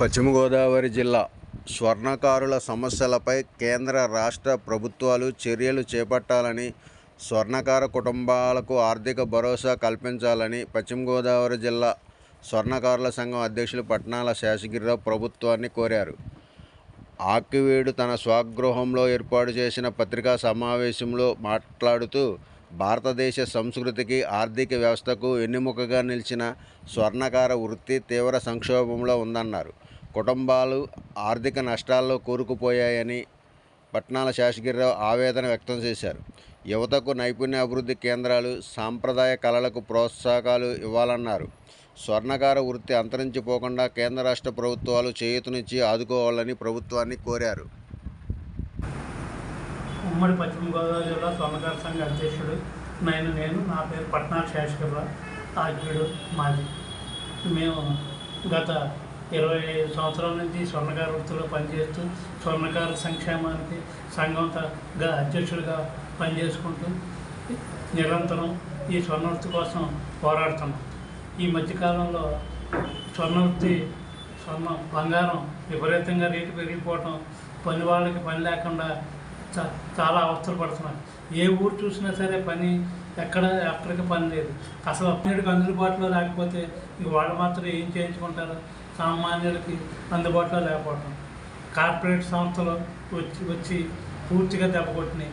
పశ్చిమ గోదావరి జిల్లా స్వర్ణకారుల సమస్యలపై కేంద్ర రాష్ట్ర ప్రభుత్వాలు చర్యలు చేపట్టాలని స్వర్ణకార కుటుంబాలకు ఆర్థిక భరోసా కల్పించాలని పశ్చిమ గోదావరి జిల్లా స్వర్ణకారుల సంఘం అధ్యక్షులు పట్నాల శేషగిరిరావు ప్రభుత్వాన్ని కోరారు. ఆకివేడు తన స్వగృహంలో ఏర్పాటు చేసిన పత్రికా సమావేశంలో మాట్లాడుతూ భారతదేశ సంస్కృతికి ఆర్థిక వ్యవస్థకు వెన్నెముకగా నిలిచిన స్వర్ణకార వృత్తి తీవ్ర సంక్షోభంలో ఉందన్నారు. కుటుంబాలు ఆర్థిక నష్టాల్లో కూరుకుపోయాయని పట్నాల శేషగిరిరావు ఆవేదన వ్యక్తం చేశారు. యువతకు నైపుణ్య అభివృద్ధి కేంద్రాలు సాంప్రదాయ కళలకు ప్రోత్సాహకాలు ఇవ్వాలన్నారు. స్వర్ణకార వృత్తి అంతరించిపోకుండా కేంద్ర రాష్ట్ర ప్రభుత్వాలు చేయూతనిచ్చి ఆదుకోవాలని ప్రభుత్వాన్ని కోరారు. ఉమ్మడి పశ్చిమ గోదావరి జిల్లా స్వర్ణకార సంఘ అధ్యక్షుడు నేను నేను నా పేరు పట్నా శేషగిరిరావు ఆకివీడు మాది మేము గత ఇరవై ఐదు సంవత్సరాల నుంచి స్వర్ణకార వృత్తిలో పనిచేస్తూ స్వర్ణకార సంక్షేమానికి సంఘంగా అధ్యక్షుడిగా పనిచేసుకుంటూ నిరంతరం ఈ స్వర్ణ వృత్తి కోసం పోరాడుతున్నాం. ఈ మధ్యకాలంలో స్వర్ణ వృత్తి స్వర్ణ బంగారం విపరీతంగా రేటు పెరిగిపోవటం పని వాళ్ళకి పని లేకుండా చాలా అవస్థలు పడుతున్నారు ఏ ఊరు చూసినా సరే పని ఎక్కడ ఎక్కడికి పని లేదు. అసలు అప్పటికి అందుబాటులో లేకపోతే వాళ్ళు మాత్రం ఏం చేయించుకుంటారు? సామాన్యులకి అందుబాటులో లేకపోవటం. కార్పొరేట్ సంస్థలు వచ్చి వచ్చి పూర్తిగా దెబ్బ కొట్టినాయి.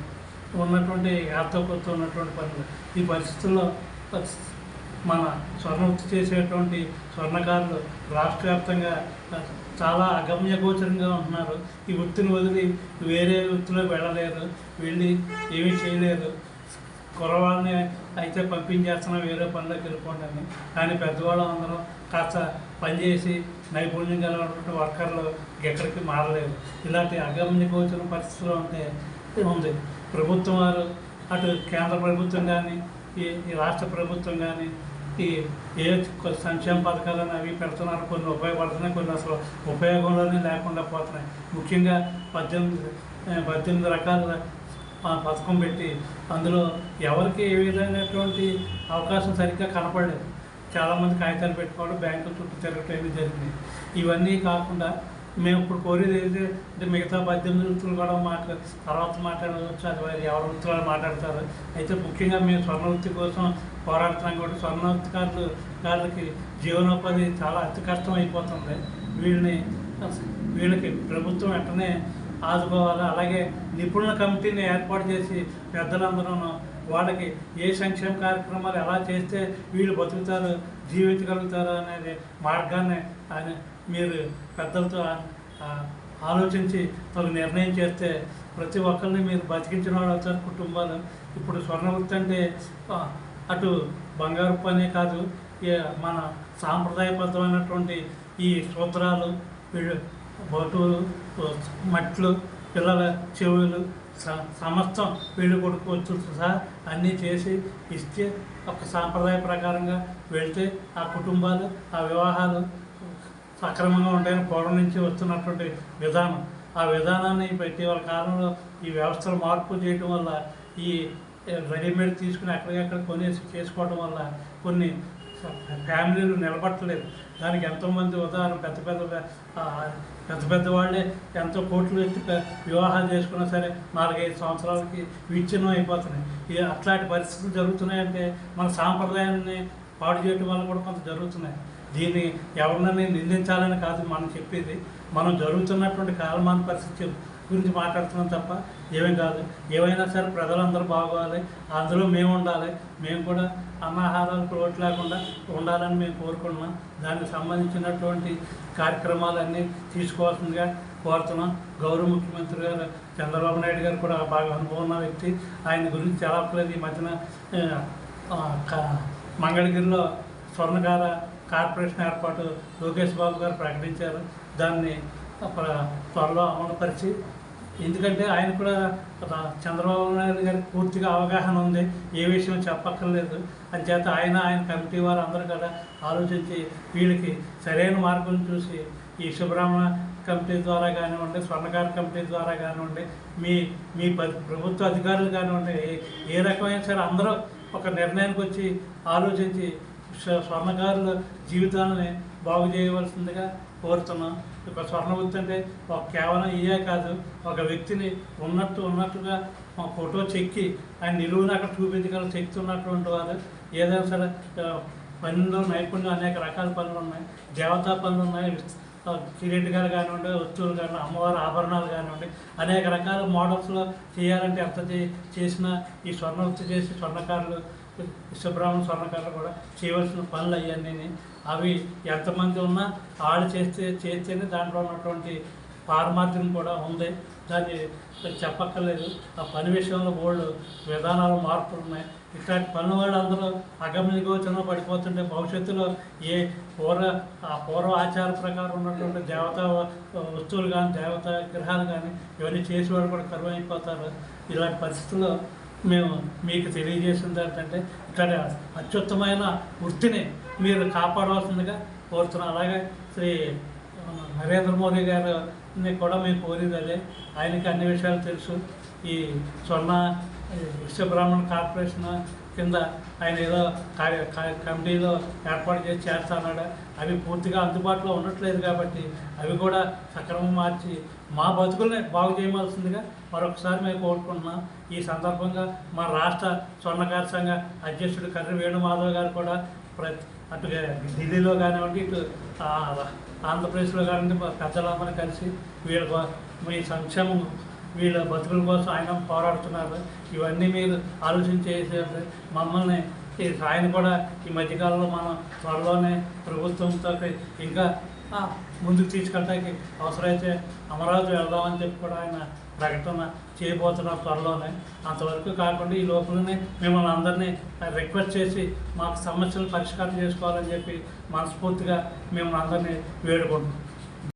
ఉన్నటువంటి యాతో కొత్త ఉన్నటువంటి పనులు. ఈ పరిస్థితుల్లో మన స్వర్ణ వృత్తి చేసేటువంటి స్వర్ణకారులు రాష్ట్ర వ్యాప్తంగా చాలా అగమ్యగోచరంగా ఉంటున్నారు. ఈ వృత్తిని వదిలి వేరే వృత్తిలో వెళ్ళలేరు. వెళ్ళి ఏమీ చేయలేరు. కురవాళ్ళని అయితే పంపించేస్తున్నాం వేరే పనిలోకి వెళ్ళిపోండి అని. కానీ పెద్దవాళ్ళం అందరం కాస్త పనిచేసి నైపుణ్యం కలిగినటువంటి వర్కర్లు ఎక్కడికి మారలేరు ఇలాంటి అగమ్య గోచర పరిస్థితులు ఉంటే ఉంది ప్రభుత్వం వారు అటు కేంద్ర ప్రభుత్వం కానీ ఈ రాష్ట్ర ప్రభుత్వం కానీ ఈ ఏ సంక్షేమ పథకాలను అవి పెడుతున్నారు. కొన్ని ఉపయోగపడుతున్నాయి కొన్ని అసలు ఉపయోగంలోనే లేకుండా పోతున్నాయి. ముఖ్యంగా పద్దెనిమిది పద్దెనిమిది రకాల పథకం పెట్టి అందులో ఎవరికి ఏ విధమైనటువంటి అవకాశం సరిగ్గా కనపడలేదు. చాలామంది కాగితాలు పెట్టుకోవడం బ్యాంకుల చుట్టూ తిరగటం ఇవి జరిగింది. ఇవన్నీ కాకుండా మేము ఇప్పుడు కోరేది ఏంటి అంటే మిగతా పద్దెనిమిది వృత్తులు కూడా మాట్లా తర్వాత మాట్లాడవచ్చు అది వారి ఎవరి వృత్తులు వాళ్ళు మాట్లాడతారు. అయితే ముఖ్యంగా మేము స్వర్ణ వృత్తి కోసం పోరాడుతున్నాం కాబట్టి స్వర్ణ వృత్తికారులు గారికి జీవనోపాధి చాలా అతి కష్టం అయిపోతుంది. వీళ్ళని వీళ్ళకి ప్రభుత్వం వెంటనే ఆదుకోవాలి. అలాగే నిపుణుల కమిటీని ఏర్పాటు చేసి పెద్దలందరూ వాళ్ళకి ఏ సంక్షేమ కార్యక్రమాలు ఎలా చేస్తే వీళ్ళు బతుకుతారు జీవించగలుగుతారు అనేది మార్గాన్ని ఆయన మీరు పెద్దలతో ఆలోచించి తగు నిర్ణయం చేస్తే ప్రతి ఒక్కరిని మీరు బతికించిన వాళ్ళు అవుతారు కుటుంబాలు. ఇప్పుడు స్వర్ణవృత్తి అంటే అటు బంగారు పనే కాదు మన సాంప్రదాయబద్ధమైనటువంటి ఈ సూత్రాలు వీళ్ళు మట్లు పిల్లల చెవులు స- సమస్తం కొడుకు కొడుకోవచ్చు సహా అన్నీ చేసి ఇస్తే ఒక సాంప్రదాయ ప్రకారంగా వెళ్తే ఆ కుటుంబాలు ఆ వివాహాలు సక్రమంగా ఉంటాయని పూర్వం నుంచి వస్తున్నటువంటి విధానం. ఆ విధానాన్ని ఇటీవల కాలంలో ఈ వ్యవస్థలు మార్పు చేయడం వల్ల ఈ రెడీమేడ్ తీసుకుని అక్కడికక్కడ కొనేసి చేసుకోవడం వల్ల కొన్ని ఫ్యామిలీలు నిలబట్టలేదు దానికి ఎంతోమంది ఉదాహరణ పెద్ద పెద్ద పెద్ద పెద్ద వాళ్ళే ఎంతో కోట్లు ఎత్తి వివాహాలు చేసుకున్నా సరే నాలుగైదు సంవత్సరాలకి విచ్ఛిన్నం అయిపోతున్నాయి. అట్లాంటి పరిస్థితులు జరుగుతున్నాయంటే మన సాంప్రదాయాన్ని పాడు చేయడం వల్ల కూడా కొంత జరుగుతున్నాయి. దీన్ని ఎవరినని నిందించాలని కాదు మనం చెప్పేది. మనం జరుగుతున్నటువంటి కాలమాన పరిస్థితి గురించి మాట్లాడుతున్నాం తప్ప ఏమీ కాదు. ఏమైనా సరే ప్రజలందరూ బాగోవాలి. అందులో మేము ఉండాలి. మేము కూడా అన్నాహారాలకు లోటు లేకుండా ఉండాలని మేము కోరుకుంటున్నాం. దానికి సంబంధించినటువంటి కార్యక్రమాలన్నీ తీసుకోవాల్సిందిగా కోరుతున్నాం. గౌరవ ముఖ్యమంత్రి గారు చంద్రబాబు నాయుడు గారు కూడా బాగా అనుభవం ఉన్న వ్యక్తి. ఆయన గురించి చెప్పలేదు. ఈ మధ్యన మంగళగిరిలో స్వర్ణకార కార్పొరేషన్ ఏర్పాటు లోకేష్ బాబు గారు ప్రకటించారు. దాన్ని ప్ర- త్వరలో అమలుపరిచి ఎందుకంటే ఆయన కూడా చంద్రబాబు నాయుడు గారికి పూర్తిగా అవగాహన ఉంది. ఏ విషయం చెప్పక్కర్లేదు. అంచేత ఆయన ఆయన కమిటీ వారు అందరూ కూడా ఆలోచించి వీళ్ళకి సరైన మార్గం చూసి ఈ శుభ్రహ్మ కమిటీ ద్వారా కానివ్వండి స్వర్ణకార కమిటీ ద్వారా కానివ్వండి మీ మీ ప- ప్రభుత్వ అధికారులు కానివ్వండి ఏ- ఏ రకమైన సరే అందరూ ఒక నిర్ణయానికి వచ్చి ఆలోచించి స్వ- స్వర్ణకారుల జీవితాలని బాగు చేయవలసిందిగా కోరుతున్నాం. ఒక స్వర్ణవృత్తి అంటే ఒక కేవలం ఇయే కాదు ఒక వ్యక్తిని ఉన్నట్టు ఉన్నట్టుగా ఆ ఫోటో చెక్కి ఆయన నిలువున అక్కడ చూపించగల శక్తి ఉన్నటువంటి వారు ఏదైనా సరే ఆ, పనులు నైపుణ్యం అనేక రకాల పనులు ఉన్నాయి. దేవతా పనులు ఉన్నాయి. కిరీటి గారు కానివ్వండి వస్తువులు కానివ్వండి అమ్మవారి ఆభరణాలు కానివ్వండి అనేక రకాల మోడల్స్లో చేయాలంటే ఎంత చేసినా ఈ స్వర్ణ వృత్తి చేసి స్వర్ణకారులు విశ్వబ్రాహ్మణ స్వర్ణకారులు కూడా చేయవలసిన పనులు అవన్నీ అవి ఎంతమంది ఉన్నా వాళ్ళు చేస్తే చేస్తేనే దాంట్లో ఉన్నటువంటి పారమార్థ్యం కూడా ఉంది. దాన్ని చెప్పక్కర్లేదు. ఆ పని విషయంలో బోల్డ్ విధానాలు మార్పులు ఉన్నాయి. ఇట్లాంటి పనుల వాళ్ళు అందరూ అగమ్య గోచరంలో పడిపోతుంటే భవిష్యత్తులో ఏ పూర్వ ఆ పూర్వ ఆచార ప్రకారం ఉన్నటువంటి దేవతా వస్తువులు కానీ దేవతా గ్రహాలు కానీ ఇవన్నీ చేసేవాళ్ళు కూడా కరువు అయిపోతారు ఇలాంటి పరిస్థితుల్లో మేము మీకు తెలియజేసింది ఏంటంటే ఇక్కడ అత్యుత్తమైన వృత్తిని మీరు కాపాడవలసిందిగా కోరుతున్నాం. అలాగే శ్రీ నరేంద్ర మోదీ గారిని కూడా మేము కోరేది అదే. ఆయనకి అన్ని విషయాలు తెలుసు. ఈ స్వర్ణ విశ్వబ్రాహ్మణ కార్పొరేషన్ కింద ఆయన ఏదో కా- కమిటీలో ఏర్పాటు చేసి చేస్తాన్నాడు అవి పూర్తిగా అందుబాటులో ఉండట్లేదు కాబట్టి అవి కూడా సక్రమం మార్చి మా బతుకుల్ని బాగు చేయవలసిందిగా మరొకసారి మేము కోరుకుంటున్నాం. ఈ సందర్భంగా మా రాష్ట్ర స్వర్ణకార సంఘ అధ్యక్షుడు కర్రి వేణుమాధవ్ గారు కూడా ప్రతి అటు ఢిల్లీలో కానివ్వండి ఇటు ఆంధ్రప్రదేశ్లో కానివ్వండి మా పెద్దలందరూ కలిసి వీళ్ళ మీ సంక్షేమం వీళ్ళ బతుకుల కోసం ఆయన పోరాడుతున్నారు. ఇవన్నీ మీరు ఆలోచించేసేది మమ్మల్ని ఈ ఆయన కూడా ఈ మధ్యకాలంలో మనం త్వరలోనే ప్రభుత్వంతో ఇంకా ముందుకు తీసుకెళ్ళడానికి అవసరమైతే అమరావతి వెళ్దామని చెప్పి కూడా ఆయన ప్రకటన చేయబోతున్నారు త్వరలోనే. అంతవరకు కాకుండా ఈ లోపలనే మిమ్మల్ని అందరినీ రిక్వెస్ట్ చేసి మాకు సమస్యలు పరిష్కారం చేసుకోవాలని చెప్పి మనస్ఫూర్తిగా మిమ్మల్ని అందరినీ వేడుకుంటున్నాం.